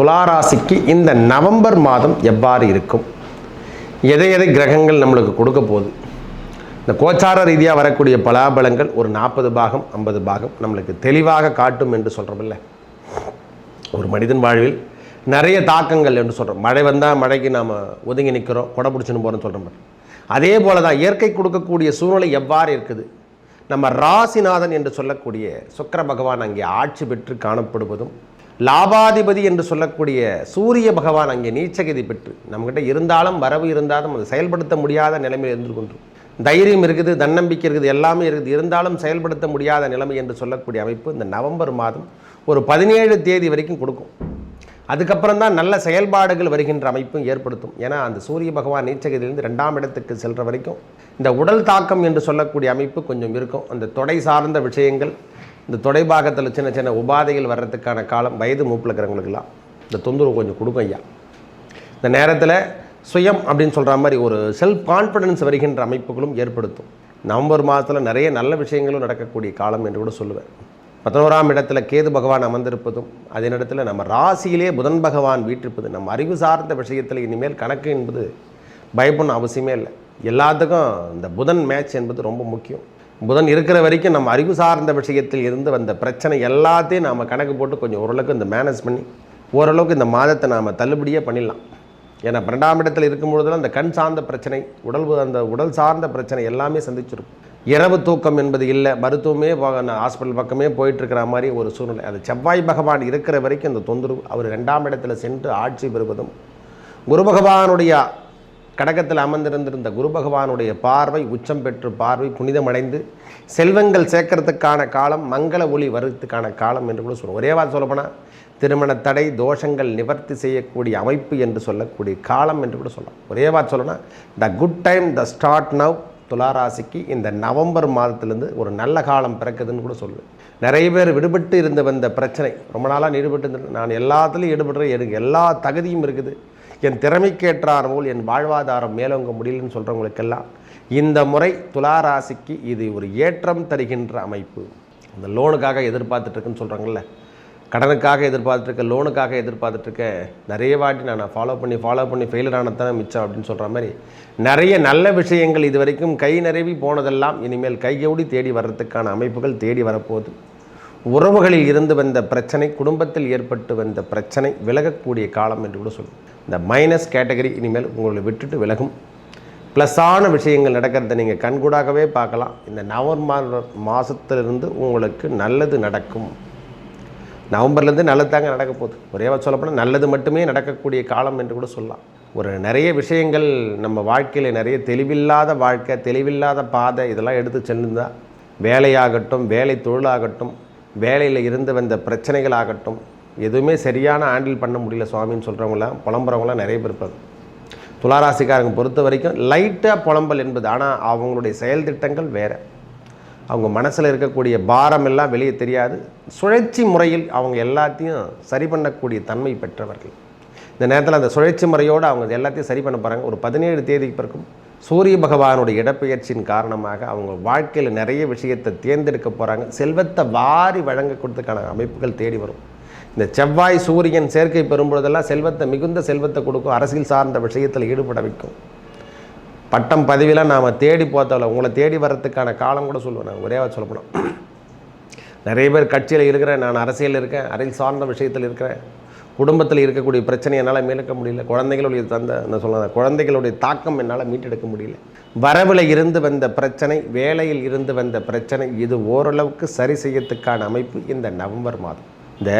துளாராசிக்கு இந்த நவம்பர் மாதம் எவ்வாறு இருக்கும்? எதை எதை கிரகங்கள் நம்மளுக்கு கொடுக்க போகுது? இந்த கோச்சார ரீதியாக வரக்கூடிய பலாபலங்கள் ஒரு நாற்பது பாகம் ஐம்பது பாகம் நம்மளுக்கு தெளிவாக காட்டும் என்று சொல்கிறோமில்ல ஒரு மனிதன் வாழ்வில் நிறைய தாக்கங்கள் என்று சொல்கிறோம் மழை வந்தால் மழைக்கு நாம் ஒதுங்கி நிற்கிறோம் கொடை பிடிச்சின்னு போகிறோம்னு சொல்கிறோம் அதே போல தான் இயற்கை கொடுக்கக்கூடிய சூழ்நிலை எவ்வாறு இருக்குது? நம்ம ராசிநாதன் என்று சொல்லக்கூடிய சுக்கிர பகவான் அங்கே ஆட்சி பெற்று காணப்படுவதும் லாபாதிபதி என்று சொல்லக்கூடிய சூரிய பகவான் அங்கே நீச்சகதி பெற்று நம்மக்கிட்ட இருந்தாலும் வரவு இருந்தாலும் அதை செயல்படுத்த முடியாத நிலைமையில் இருந்து கொண்டு தைரியம் இருக்குது தன்னம்பிக்கை இருக்குது எல்லாமே இருக்குது. இருந்தாலும் செயல்படுத்த முடியாத நிலைமை என்று சொல்லக்கூடிய அமைப்பு இந்த நவம்பர் மாதம் ஒரு பதினேழு தேதி வரைக்கும் கொடுக்கும். அதுக்கப்புறம் தான் நல்ல செயல்பாடுகள் வருகின்ற அமைப்பும் ஏற்படுத்தும். ஏன்னா அந்த சூரிய பகவான் நீச்சகதியிலிருந்து ரெண்டாம் இடத்துக்கு செல்கிற வரைக்கும் இந்த உடல் தாக்கம் என்று சொல்லக்கூடிய அமைப்பு கொஞ்சம் இருக்கும். அந்த தொடை சார்ந்த விஷயங்கள் இந்த தொடைபாகத்தில் சின்ன சின்ன உபாதைகள் வர்றதுக்கான காலம் வயது மூப்பில் இருக்கிறவங்களுக்கெல்லாம் இந்த தொந்தரவு கொஞ்சம் கொடுக்கும் ஐயா. இந்த நேரத்தில் சுயம் அப்படின்னு சொல்கிற மாதிரி ஒரு செல்ஃப் கான்ஃபிடன்ஸ் வருகின்ற அமைப்புகளும் ஏற்படுத்தும். நவம்பர் மாதத்தில் நிறைய நல்ல விஷயங்களும் நடக்கக்கூடிய காலம் என்று கூட சொல்லுவேன். பதினோராம் இடத்துல கேது பகவான் அமர்ந்திருப்பதும் அதே நேரத்தில் நம்ம ராசியிலே புதன் பகவான் வீட்டிருப்பது நம்ம அறிவு சார்ந்த விஷயத்தில் இனிமேல் கணக்கு என்பது பயப்படணும் அவசியமே இல்லை. எல்லாத்துக்கும் இந்த புதன் மேட்ச் என்பது ரொம்ப முக்கியம். புதன் இருக்கிற வரைக்கும் நம்ம அறிவு சார்ந்த விஷயத்தில் இருந்து வந்த பிரச்சனை எல்லாத்தையும் நாம் கணக்கு போட்டு கொஞ்சம் ஓரளவுக்கு இந்த மேனேஜ் பண்ணி ஓரளவுக்கு இந்த மாதத்தை நாம் தள்ளுபடியே பண்ணிடலாம். ஏன்னா பன்னெண்டாம் இடத்தில் இருக்கும்பொழுதெல்லாம் அந்த கண் சார்ந்த பிரச்சனை உடல் அந்த உடல் சார்ந்த பிரச்சனை எல்லாமே சந்திச்சிருக்கும். இரவு தூக்கம் என்பது இல்லை மருத்துவமே ஹாஸ்பிட்டல் பக்கமே போயிட்டு இருக்கிற மாதிரி ஒரு சூழ்நிலை. அது செவ்வாய் பகவான் இருக்கிற வரைக்கும் இந்த தொந்தரவு அவர் ரெண்டாம் இடத்துல சென்று ஆட்சி பெறுவதும் குரு பகவானுடைய கடகத்தில் அமர்ந்திருந்திருந்த குரு பகவானுடைய பார்வை உச்சம் பெற்று பார்வை புனிதமடைந்து செல்வங்கள் சேர்க்கறதுக்கான காலம் மங்கள ஒளி வருவதுக்கான காலம் என்று கூட சொல்லுவோம் ஒரே வாரம் சொல்லப்போனால் திருமண தடை தோஷங்கள் நிவர்த்தி செய்யக்கூடிய அமைப்பு என்று சொல்லக்கூடிய காலம் என்று கூட சொல்லலாம். ஒரே வார்த்தை சொல்லணும்னா the good time the start now துளாராசிக்கு இந்த நவம்பர் மாதத்துலேருந்து ஒரு நல்ல காலம் பிறக்குதுன்னு கூட சொல்லுவேன் நிறைய பேர் விடுபட்டு இருந்த வந்த பிரச்சனை ரொம்ப நாளாக ஈடுபட்டு இருந்தேன் நான் எல்லாத்துலேயும் ஈடுபடுறேன் எனக்கு எல்லா தகுதியும் இருக்குது. என் திறமைக்கேற்றார் போல் என் வாழ்வாதாரம் மேலோங்க முடியலன்னு சொல்கிறவங்களுக்கெல்லாம் இந்த முறை துளாராசிக்கு இது ஒரு ஏற்றம் தருகின்ற அமைப்பு. அந்த லோனுக்காக எதிர்பார்த்துட்ருக்குன்னு சொல்கிறாங்கல்ல கடனுக்காக எதிர்பார்த்துருக்க லோனுக்காக எதிர்பார்த்துட்ருக்க நிறைய வாட்டி நான் ஃபாலோ பண்ணி ஃபாலோ பண்ணி ஃபெயிலர் ஆனதானே மிச்சம் அப்படின்னு சொல்கிற மாதிரி நிறைய நல்ல விஷயங்கள் இது வரைக்கும் கை நிறைவி போனதெல்லாம் இனிமேல் கையோடி தேடி வர்றதுக்கான அமைப்புகள் தேடி வரப்போகுது. உறவுகளில் இருந்து வந்த பிரச்சனை குடும்பத்தில் ஏற்பட்டு வந்த பிரச்சனை விலகக்கூடிய காலம் என்று கூட சொல்லுவோம். இந்த மைனஸ் கேட்டகரி இனிமேல் உங்களை விட்டுட்டு விலகும். ப்ளஸ்ஸான விஷயங்கள் நடக்கிறத நீங்கள் கண்கூடாகவே பார்க்கலாம். இந்த நவம்பர் மாதத்துலேருந்து உங்களுக்கு நல்லது நடக்கும். நவம்பர்லேருந்து நல்லது தாங்க நடக்க போகுது. ஒரே சொல்லப்போனால் நல்லது மட்டுமே நடக்கக்கூடிய காலம் என்று கூட சொல்லலாம். ஒரு நிறைய விஷயங்கள் நம்ம வாழ்க்கையில் நிறைய தெளிவில்லாத வாழ்க்கை தெளிவில்லாத பாதை இதெல்லாம் எடுத்து செல்லுந்தால் வேலையாகட்டும் வேலை தொழிலாகட்டும் வேலையில் இருந்து வந்த பிரச்சனைகள் ஆகட்டும் எதுவுமே சரியான ஹேண்டில் பண்ண முடியல சுவாமின்னு சொல்கிறவங்களாம் புலம்புறவங்களாம் நிறைய பேர் இருப்பாங்க. துளாராசிக்காரங்க பொறுத்த வரைக்கும் லைட்டாக புலம்பல் என்பது ஆனால் அவங்களுடைய செயல் திட்டங்கள் வேறு. அவங்க மனசில் இருக்கக்கூடிய பாரம் எல்லாம் வெளியே தெரியாது. சுழற்சி முறையில் அவங்க எல்லாத்தையும் சரி பண்ணக்கூடிய தன்மை பெற்றவர்கள். இந்த நேரத்தில் அந்த சுழற்சி முறையோடு அவங்க எல்லாத்தையும் சரி பண்ண போகிறாங்க ஒரு பதினேழு தேதிக்கு பிறக்கும் சூரிய பகவானுடைய இடப்பெயர்ச்சியின் காரணமாக அவங்க வாழ்க்கையில் நிறைய விஷயத்தை தேர்ந்தெடுக்க போகிறாங்க செல்வத்தை வாரி வழங்கக்கூடியதுக்கான அமைப்புகள் தேடி வரும். இந்த செவ்வாய் சூரியன் சேர்க்கை பெறும்பொழுதெல்லாம் செல்வத்தை மிகுந்த செல்வத்தை கொடுக்கும் அரசியல் சார்ந்த விஷயத்தில் ஈடுபட வைக்கும். பட்டம் பதவியெலாம் நாம் தேடி போத்தவில்ல உங்களை தேடி வர்றதுக்கான காலம் கூட சொல்லுவேன் நான் ஒரே சொல்லப்படும் நிறைய பேர் கட்சியில் இருக்கிறேன் நான் அரசியல் இருக்கேன் அரசியல் சார்ந்த விஷயத்தில் இருக்கிறேன். குடும்பத்தில் இருக்கக்கூடிய பிரச்சனை என்னால் மீளக்க முடியல. குழந்தைகளுடைய தந்த என்ன சொல்ல குழந்தைகளுடைய தாக்கம் என்னால் மீட்டெடுக்க முடியல. வரவில் இருந்து வந்த பிரச்சனை வேலையில் இருந்து வந்த பிரச்சனை இது ஓரளவுக்கு சரி செய்யறதுக்கான அமைப்பு இந்த நவம்பர் மாதம். இந்த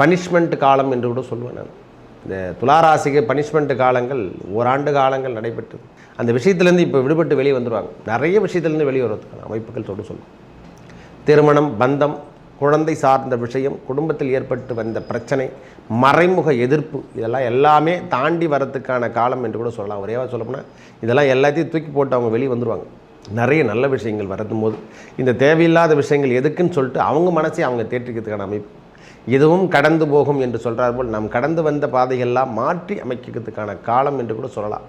பனிஷ்மெண்ட் காலம் என்று கூட சொல்லுவேன் நான். இந்த துளாராசிக்கு பனிஷ்மெண்ட் காலங்கள் ஓராண்டு காலங்கள் நடைபெற்றது. அந்த விஷயத்துலேருந்து இப்போ விடுபட்டு வெளியே வந்துடுவாங்க நிறைய விஷயத்துலேருந்து வெளியே வருவதுக்கான அமைப்புகள் சொல்ல சொல்லும் திருமணம் பந்தம் குழந்தை சார்ந்த விஷயம் குடும்பத்தில் ஏற்பட்டு வந்த பிரச்சனை மறைமுக எதிர்ப்பு இதெல்லாம் எல்லாமே தாண்டி வரத்துக்கான காலம் என்று கூட சொல்லலாம். ஒரேவா சொல்லப்போனால் இதெல்லாம் எல்லாத்தையும் தூக்கி போட்டு அவங்க வெளியே வந்துடுவாங்க நிறைய நல்ல விஷயங்கள் வரதும் போது இந்த தேவையில்லாத விஷயங்கள் எதுக்குன்னு சொல்லிட்டு அவங்க மனசை அவங்க தேற்றிக்கிறதுக்கான அமைப்பு. இதுவும் கடந்து போகும் என்று சொல்கிறார் போல் நாம் கடந்து வந்த பாதைகள்லாம் மாற்றி அமைக்கிறதுக்கான காலம் என்று கூட சொல்லலாம்.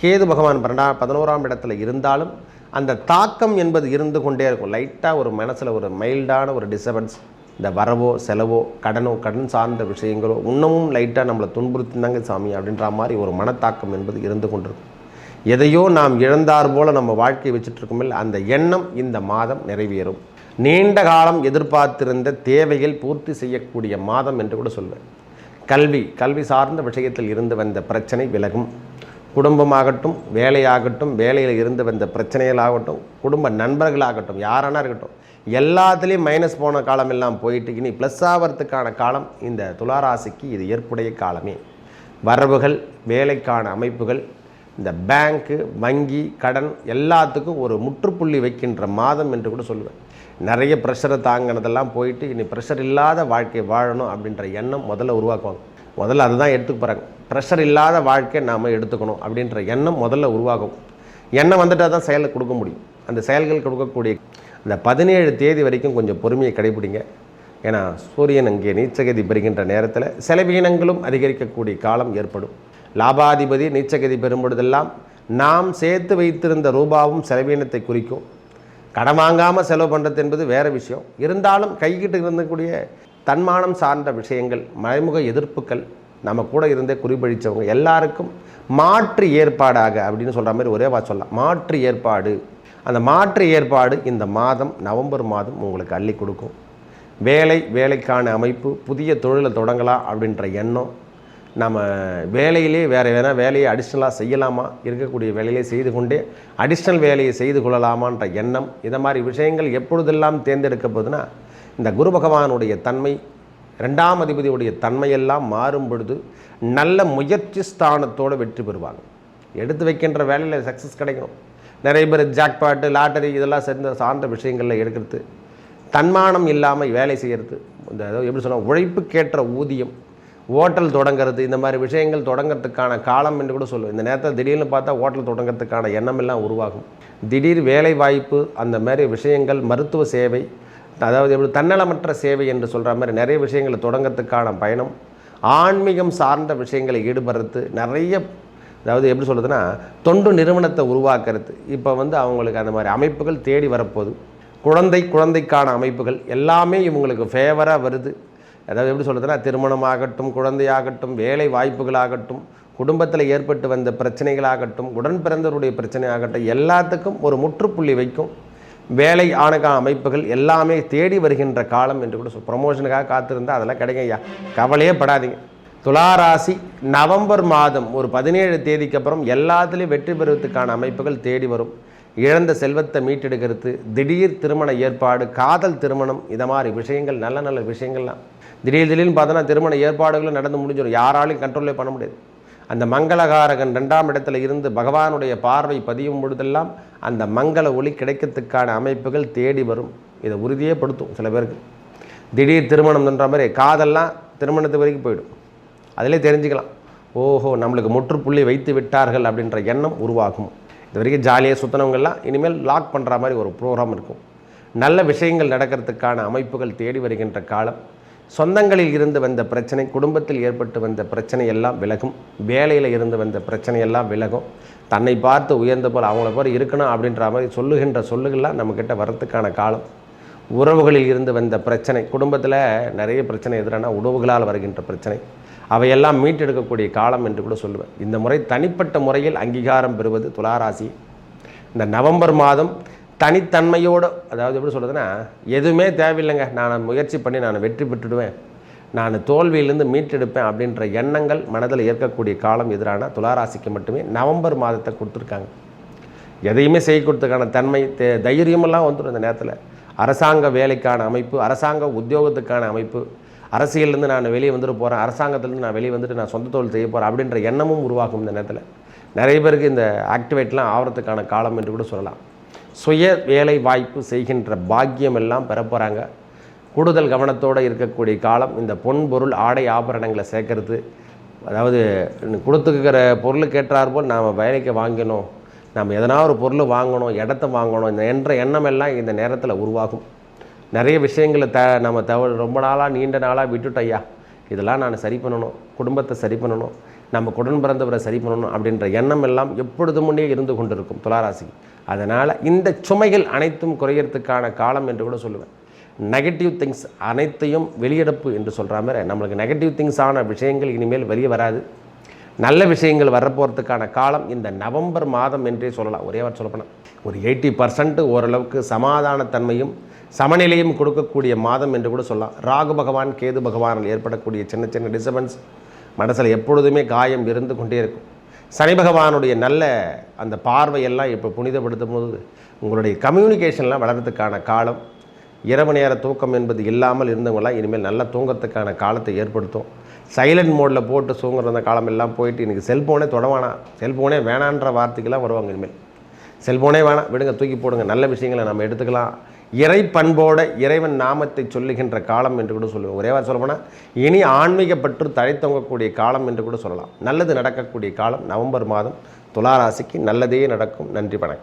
கேது பகவான் பன்னெண்டா பதினோராம் இடத்துல இருந்தாலும் அந்த தாக்கம் என்பது இருந்து கொண்டே இருக்கும். லைட்டாக ஒரு மனசில் ஒரு மைல்டான ஒரு டிஸ்டர்பன்ஸ். இந்த வரவோ செலவோ கடனோ கடன் சார்ந்த விஷயங்களோ இன்னமும் லைட்டாக நம்மளை துன்புறுத்தினாங்க சாமி அப்படின்ற மாதிரி ஒரு மனத்தாக்கம் என்பது இருந்து கொண்டிருக்கும். எதையோ நாம் இழந்தார் போல நம்ம வாழ்க்கையை வச்சுட்டு இருக்கோமில் அந்த எண்ணம் இந்த மாதம் நிறைவேறும். நீண்ட காலம் எதிர்பார்த்திருந்த தேவைகள் பூர்த்தி செய்யக்கூடிய மாதம் என்று கூட சொல்வேன். கல்வி கல்வி சார்ந்த விஷயத்தில் இருந்து வந்த பிரச்சனை விலகும். குடும்பமாகட்டும் வேலையாகட்டும் வேலையில் இருந்து வந்த பிரச்சனைகளாகட்டும் குடும்ப நண்பர்களாகட்டும் யாரானா இருக்கட்டும் எல்லாத்துலேயும் மைனஸ் போன காலம் எல்லாம் போயிட்டு இனி ப்ளஸ் ஆகிறதுக்கான காலம் இந்த துளாராசிக்கு இது ஏற்புடைய காலமே. வரவுகள் வேலைக்கான அமைப்புகள் இந்த பேங்க்கு வங்கி கடன் எல்லாத்துக்கும் ஒரு முற்றுப்புள்ளி வைக்கின்ற மாதம் என்று கூட சொல்லுவேன் நிறைய ப்ரெஷரை தாங்கினதெல்லாம் போயிட்டு இனி ப்ரெஷர் இல்லாத வாழ்க்கை வாழணும் அப்படின்ற எண்ணம் முதல்ல உருவாக்குவாங்க. முதல்ல அதுதான் எடுத்துக்க போகிறாங்க ப்ரெஷர் இல்லாத வாழ்க்கை நாம் எடுத்துக்கணும் அப்படின்ற எண்ணம் முதல்ல உருவாகும். எண்ணம் வந்துட்டால் தான் செயலை கொடுக்க முடியும். அந்த செயல்கள் கொடுக்கக்கூடிய அந்த பதினேழு தேதி வரைக்கும் கொஞ்சம் பொறுமையை கடைபிடிங்க. ஏன்னா சூரியன் அங்கே நீச்சகதி பெறுகின்ற நேரத்தில் செலவீனங்களும் அதிகரிக்கக்கூடிய காலம் ஏற்படும். லாபாதிபதி நீச்சகதி பெறும்பொழுதெல்லாம் நாம் சேர்த்து வைத்திருந்த ரூபாவும் செலவீனத்தை குறிக்கும். கடன் வாங்காமல் செலவு பண்ணுறது என்பது வேறு விஷயம். இருந்தாலும் கைகிட்டு இருந்தக்கூடிய தன்மானம் சார்ந்த விஷயங்கள் மறைமுக எதிர்ப்புகள் நம்ம கூட இருந்தே குறிப்பழித்தவங்க எல்லாருக்கும் மாற்று ஏற்பாடாக அப்படின்னு சொல்கிற மாதிரி ஒரே வா சொல்லலாம். மாற்று ஏற்பாடு. அந்த மாற்று ஏற்பாடு இந்த மாதம் நவம்பர் மாதம் உங்களுக்கு அள்ளி கொடுக்கும். வேலை வேலைக்கான அமைப்பு புதிய தொழிலை தொடங்கலாம் அப்படின்ற எண்ணம் நம்ம வேலையிலே வேறு வேணால் வேலையை அடிஷ்னலாக செய்யலாமா? இருக்கக்கூடிய வேலையை செய்து கொண்டே அடிஷ்னல் வேலையை செய்து கொள்ளலாமான்ற எண்ணம் இந்த மாதிரி விஷயங்கள் எப்பொழுதெல்லாம் தேர்ந்தெடுக்க போதுன்னா இந்த குரு பகவானுடைய தன்மை ரெண்டாம் அதிபதியுடைய தன்மையெல்லாம் மாறும் பொழுது நல்ல முயற்சி ஸ்தானத்தோடு வெற்றி பெறுவாங்க. எடுத்து வைக்கின்ற வேலையில் சக்ஸஸ் கிடைக்கும். நிறைய பேர் ஜாக்பாட்டு லாட்டரி இதெல்லாம் சேர்ந்த சார்ந்த விஷயங்களில் எடுக்கிறது. தன்மானம் இல்லாமல் வேலை செய்கிறது இந்த எப்படி சொன்னால் உழைப்புக்கேற்ற ஊதியம் ஓட்டல் தொடங்கிறது இந்த மாதிரி விஷயங்கள் தொடங்கிறதுக்கான காலம் என்று கூட சொல்லுவேன் இந்த நேரத்தில் திடீர்னு பார்த்தா ஓட்டல் தொடங்கிறதுக்கான எண்ணமெல்லாம் உருவாகும். திடீர் வேலை வாய்ப்பு அந்த மாதிரி விஷயங்கள் மருத்துவ சேவை அதாவது எப்படி தன்னலமற்ற சேவை என்று சொல்கிற மாதிரி நிறைய விஷயங்களை தொடங்கிறதுக்கான பயணம் ஆன்மீகம் சார்ந்த விஷயங்களை ஈடுபடுறது நிறைய அதாவது எப்படி சொல்கிறதுனா தொண்டு நிறுவனத்தை உருவாக்குறது. இப்போ வந்து அவங்களுக்கு அந்த மாதிரி அமைப்புகள் தேடி வரப்போகுது. குழந்தை குழந்தைக்கான அமைப்புகள் எல்லாமே இவங்களுக்கு ஃபேவராக வருது. அதாவது எப்படி சொல்கிறதுனா திருமணமாகட்டும் குழந்தையாகட்டும் வேலை வாய்ப்புகளாகட்டும் குடும்பத்தில் ஏற்பட்டு வந்த பிரச்சனைகளாகட்டும் உடன் பிறந்தவருடைய பிரச்சனை ஆகட்டும் எல்லாத்துக்கும் ஒரு முற்றுப்புள்ளி வைக்கும். வேலை ஆனகா அமைப்புகள் எல்லாமே தேடி வருகின்ற காலம் என்று கூட சொல் ப்ரொமோஷனுக்காக காத்திருந்தால் அதெல்லாம் கிடைக்கும் ஐயா. கவலையே படாதீங்க. துளாராசி நவம்பர் மாதம் ஒரு பதினேழு தேதிக்கு அப்புறம் எல்லாத்துலேயும் வெற்றி பெறுவதற்கான அமைப்புகள் தேடி வரும். இழந்த செல்வத்தை மீட்டெடுக்கிறது திடீர் திருமண ஏற்பாடு காதல் திருமணம் இதை மாதிரி விஷயங்கள் நல்ல நல்ல விஷயங்கள்லாம். திடீர் திடீர்னு பார்த்தோன்னா திருமண ஏற்பாடுகளும் நடந்து முடிஞ்சிடும். யாராலையும் கண்ட்ரோலே பண்ண முடியாது. அந்த மங்களகாரகன் ரெண்டாம் இடத்துல இருந்து பகவானுடைய பார்வை பதியும் பொழுதெல்லாம் அந்த மங்கள ஒளி கிடைக்கிறதுக்கான அமைப்புகள் தேடி வரும். இதை உறுதியே படுத்தும் சில பேருக்கு. திடீர் திருமணம்ன்ற மாதிரி காதெல்லாம் திருமணத்து வரைக்கும் போயிடும். அதிலே தெரிஞ்சுக்கலாம். ஓஹோ நம்மளுக்கு முற்றுப்புள்ளி வைத்து விட்டார்கள் அப்படின்ற எண்ணம் உருவாகும். இது வரைக்கும் ஜாலியாக சுத்தனவங்கள்லாம் இனிமேல் லாக் பண்ணுற மாதிரி ஒரு ப்ரோக்ராம் இருக்கும். நல்ல விஷயங்கள் நடக்கிறதுக்கான அமைப்புகள் தேடி வருகின்ற காலம். சொந்தங்களில் இருந்து வந்த பிரச்சனை குடும்பத்தில் ஏற்பட்டு வந்த பிரச்சனை எல்லாம் விலகும். வேலையில் இருந்து வந்த பிரச்சனை எல்லாம் விலகும். தன்னை பார்த்து உயர்ந்த போல் அவங்கள போல் இருக்கணும் அப்படின்ற மாதிரி சொல்லுகின்ற சொல்லுகள்லாம் நம்மக்கிட்ட வரத்துக்கான காலம். உறவுகளில் இருந்து வந்த பிரச்சனை குடும்பத்தில் நிறைய பிரச்சனை எதிரான உணவுகளால் வருகின்ற பிரச்சனை. அவையெல்லாம் மீட்டெடுக்கக்கூடிய காலம் என்று கூட சொல்லுவேன். இந்த முறை தனிப்பட்ட முறையில் அங்கீகாரம் பெறுவது துளாராசி. இந்த நவம்பர் மாதம் தனித்தன்மையோடு அதாவது எப்படி சொல்கிறதுன்னா எதுவுமே தேவையில்லைங்க. நான் முயற்சி பண்ணி நான் வெற்றி பெற்றுடுவேன். நான் தோல்வியிலேருந்து மீட்டெடுப்பேன் அப்படின்ற எண்ணங்கள் மனதில் ஏற்கக்கூடிய காலம் எதிரான துளாராசிக்கு மட்டுமே நவம்பர் மாதத்தை கொடுத்துருக்காங்க. எதையுமே செய்ய கொடுத்ததுக்கான தன்மை தே தைரியமெல்லாம் வந்துடும் இந்த நேரத்தில். அரசாங்க வேலைக்கான அமைப்பு அரசாங்க உத்தியோகத்துக்கான அமைப்பு. அரசியலேருந்து நான் வெளியே வந்துட்டு போகிறேன் அரசாங்கத்துலேருந்து நான் வெளியே வந்துட்டு நான் சொந்த தொழில் செய்ய போகிறேன் அப்படின்ற எண்ணமும் உருவாகும் இந்த நேரத்தில். நிறைய பேருக்கு இந்த ஆக்டிவேட்லாம் ஆகிறதுக்கான காலம் என்று கூட சொல்லலாம். சுய வேலை வாய்ப்பு செய்கின்ற பாக்கியம் எல்லாம் பெற போகிறாங்க கூடுதல் கவனத்தோடு இருக்கக்கூடிய காலம் இந்த பொன் பொருள் ஆடை ஆபரணங்களை சேர்க்கறது. அதாவது கொடுத்துக்கிற பொருளுக்கு போல் நாம் வேலைக்கு வாங்கணும். நாம் எதனா ஒரு பொருள் வாங்கணும் இடத்த வாங்கணும் இந்த என்ற எண்ணம் எல்லாம் இந்த நேரத்தில் உருவாகும். நிறைய விஷயங்களை த நம்ம தவ ரொம்ப நாளாக நீண்ட நாளாக விட்டுட்டோம் ஐயா. இதெல்லாம் நான் சரி பண்ணணும். குடும்பத்தை சரி பண்ணணும். நம்ம குடன் பிறந்தவரை சரி பண்ணணும் அப்படின்ற எண்ணம் எல்லாம் எப்பொழுது முன்னே இருந்து கொண்டிருக்கும் துளாராசி அதனால் இந்த சுமைகள் அனைத்தும் குறையிறதுக்கான காலம் என்று கூட சொல்லுவேன். நெகட்டிவ் திங்ஸ் அனைத்தையும் வெளியெடுப்பு என்று சொல்கிற மாதிரி நம்மளுக்கு நெகட்டிவ் திங்ஸான விஷயங்கள் இனிமேல் வெளியே வராது. நல்ல விஷயங்கள் வரப்போகிறதுக்கான காலம் இந்த நவம்பர் மாதம் என்றே சொல்லலாம். ஒரே வார்த்தை சொல்லப்போனால் ஒரு எயிட்டி பர்சன்ட் ஓரளவுக்கு சமாதானத்தன்மையும் சமநிலையும் கொடுக்கக்கூடிய மாதம் என்று கூட சொல்லலாம். ராகு பகவான் கேது பகவானில் ஏற்படக்கூடிய சின்ன சின்ன டிஸ்டர்பன்ஸ் மனசில் எப்பொழுதுமே காயம் இருந்து கொண்டே இருக்கும். சனி பகவானுடைய நல்ல அந்த பார்வையெல்லாம் இப்போ புனிதப்படுத்தும் போது உங்களுடைய கம்யூனிகேஷன்லாம் வளர்கிறதுக்கான காலம் இரவு நேர தூக்கம் என்பது இல்லாமல் இருந்தவங்களாம் இனிமேல் நல்ல தூங்கத்துக்கான காலத்தை ஏற்படுத்தும். சைலண்ட் மோடில் போட்டு தூங்குற அந்த காலம் எல்லாம் போயிட்டு இன்றைக்கி செல்ஃபோனே தொடவானா? செல்ஃபோனே வேணான்ற வார்த்தைக்கெல்லாம் வருவாங்க இனிமேல். செல்ஃபோனே வேணாம் விடுங்க தூக்கி போடுங்க நல்ல விஷயங்களை நம்ம எடுத்துக்கலாம். இறை பண்போட இறைவன் நாமத்தை சொல்லுகின்ற காலம் என்று கூட சொல்லுவோம். ஒரே வார்த்தை சொல்லப்போனால் இனி ஆன்மீக பற்று தழைத்தொங்கக்கூடிய காலம் என்று கூட சொல்லலாம். நல்லது நடக்கக்கூடிய காலம் நவம்பர் மாதம் துளாராசிக்கு நல்லதே நடக்கும். நன்றி வணக்கம்.